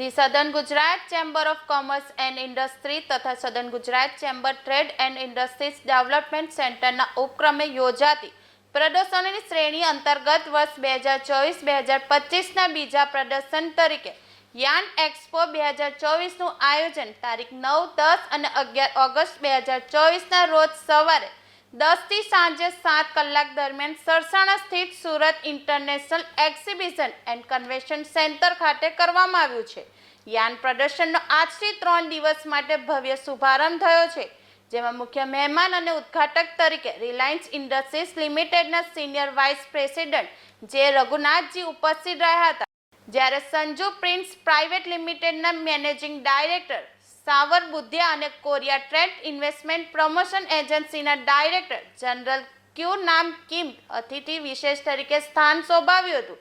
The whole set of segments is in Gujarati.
The southern Gujarat chamber of commerce and industry તથા southern Gujarat chamber trade and industries development સેન્ટરના ઉપક્રમે યોજાતી પ્રદર્શનની શ્રેણી અંતર્ગત વર્ષ બે હજાર ચોવીસ, બે હજાર પચીસના બીજા પ્રદર્શન તરીકે યાન એક્સપો બે હજાર ચોવીસનું આયોજન તારીખ નવ, દસ અને અગિયાર ઓગસ્ટ બે હજાર ચોવીસના રોજ સવારે દસથી સાંજે સાત કલાક દરમિયાન સરસાણા સ્થિત Surat international exhibition and convention centre ખાતે કરવામાં આવ્યું છે. યાન પ્રદર્શનનો આજથી ત્રણ દિવસ માટે ભવ્ય શુભારંભ થયો છે, જેમાં મુખ્ય મહેમાન અને ઉદ્ઘાટક તરીકે રિલાયન્સ ઇન્ડસ્ટ્રીઝ લિમિટેડના senior vice president J Raghunathji ઉપસ્થિત રહ્યા હતા. જ્યારે સંજુ પ્રિન્સ પ્રાઇવેટ લિમિટેડના મેનેજિંગ ડાયરેક્ટર સાવર બુદ્ધિયા અને કોરિયા ટ્રેડ ઇન્વેસ્ટમેન્ટ પ્રમોશન એજન્સીના director general Kyu Nam Kim અતિથિ વિશેષ તરીકે સ્થાન શોભાવ્યું હતું.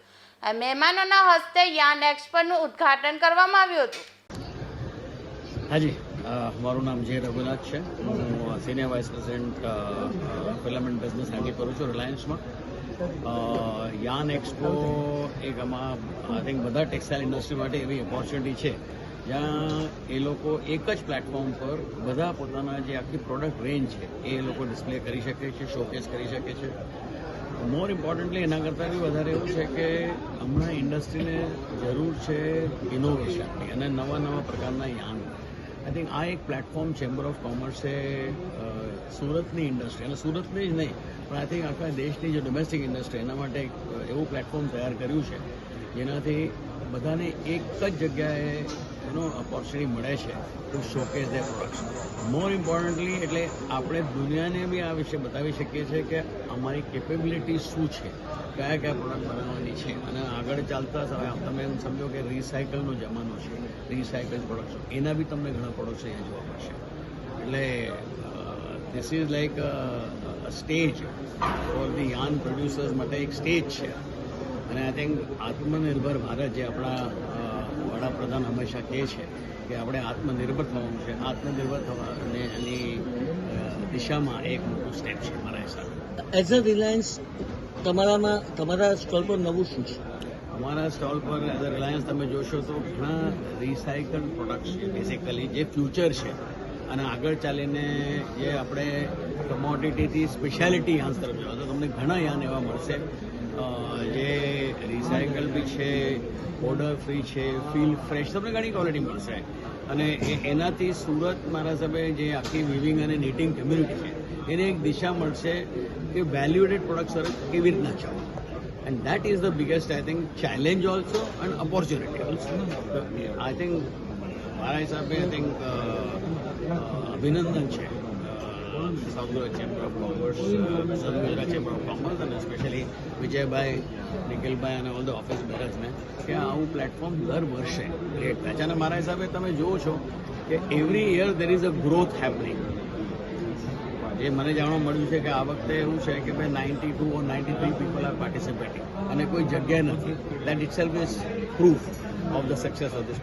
મહેમાનોના હસ્તે યાન એક્સપોનું ઉદ્ઘાટન કરવામાં આવ્યું હતું. હાજી. મારું નામ જે રઘુનાથ છે. હું senior vice president filament business handle કરું છું રિલાયન્સમાં. યાન એક્સપો એક આમાં આઈ થિંક બધા ટેક્સટાઇલ ઇન્ડસ્ટ્રી માટે એવી ઓપોર્ચ્યુનિટી છે. જ્યાં એ લોકો એક જ પ્લેટફોર્મ પર બધા પોતાના જે આખી પ્રોડક્ટ રેન્જ છે, એ લોકો ડિસ્પ્લે કરી શકે છે શોકેસ કરી શકે છે. મોર ઇમ્પોર્ટન્ટલી એના કરતાં બી વધારે એવું છે કે હમણાં ઇન્ડસ્ટ્રીને જરૂર છે ઇનોવેશનની અને નવા નવા પ્રકારના યાન. આઈ થિંક આ એક પ્લેટફોર્મ ચેમ્બર ઓફ કોમર્સે સુરતની ઇન્ડસ્ટ્રી અને સુરતની જ નહીં, પણ આઈ થિંક આખા દેશની જે ડોમેસ્ટિક ઇન્ડસ્ટ્રી એના માટે એક એવું પ્લેટફોર્મ તૈયાર કર્યું છે, જેનાથી બધાને એક જ જગ્યાએ એનો ઓપોર્ચ્યુનિટી મળે છે to showcase their products more importantly એટલે આપણે દુનિયાને બી આ વિશે બતાવી શકીએ છીએ કે અમારી કેપેબિલિટી શું છે, કયા કયા પ્રોડક્ટ બનાવવાની છે, અને આગળ ચાલતા તમે એમ સમજો કે રિસાયકલનો જમાનો છે રિસાયકલ પ્રોડક્ટ્સ એના બી તમને ઘણા પ્રોડક્ટ્સ અહીંયા જોવા મળશે. એટલે this is like stage for the yarn producers માટે એક સ્ટેજ છે. અને આઈ થિંક આત્મનિર્ભર ભારત જે આપણા વડાપ્રધાન હંમેશા કહે છે કે આપણે આત્મનિર્ભર થવાનું છે. આત્મનિર્ભર થવા અને એની દિશામાં એક મોટું સ્ટેપ છે મારા હિસાબે. એઝ અ રિલાયન્સ તમારામાં તમારા સ્ટોલ પર નવું શું છે? અમારા સ્ટોલ પર એઝ અ રિલાયન્સ તમે જોશો તો ઘણા રિસાયકલ પ્રોડક્ટ છે. બેઝિકલી જે ફ્યુચર છે. અને આગળ ચાલીને જે આપણે કમોડિટીથી સ્પેશિયાલિટી યાન્સ તરફ જવા તો તમને ઘણા યાન એવા મળશે. જે રિસાયકલ બી છે ઓર્ડર ફ્રી છે ફીલ ફ્રેશ તમને ઘણી ક્વોલિટી મળશે. અને એનાથી સુરત મારા સામે જે આખી વિવિંગ અને નીટિંગ કમ્યુનિટી છે, એને એક દિશા મળશે કે વેલ્યુએટેડ પ્રોડક્ટ સર કેવી રીતના છે and that is the biggest I think challenge also and opportunity also I think મારા હિસાબે આઈ થિંક અભિનંદન છે. Goa chamber of commerce Goa chamber of commerce અને સ્પેશિયલી વિજયભાઈ નિખિલભાઈ અને ઓલ ધ ઓફિસ બેરર્સને કે આવું પ્લેટફોર્મ દર વર્ષે ક્રિએટ થાય છે અને મારા હિસાબે તમે જુઓ છો કે every year there is a growth happening જે મને જાણવા મળ્યું છે કે આ વખતે એવું છે કે ભાઈ ninety two or ninety three people are participating અને કોઈ જગ્યા નથી. That itself is proof of the success of this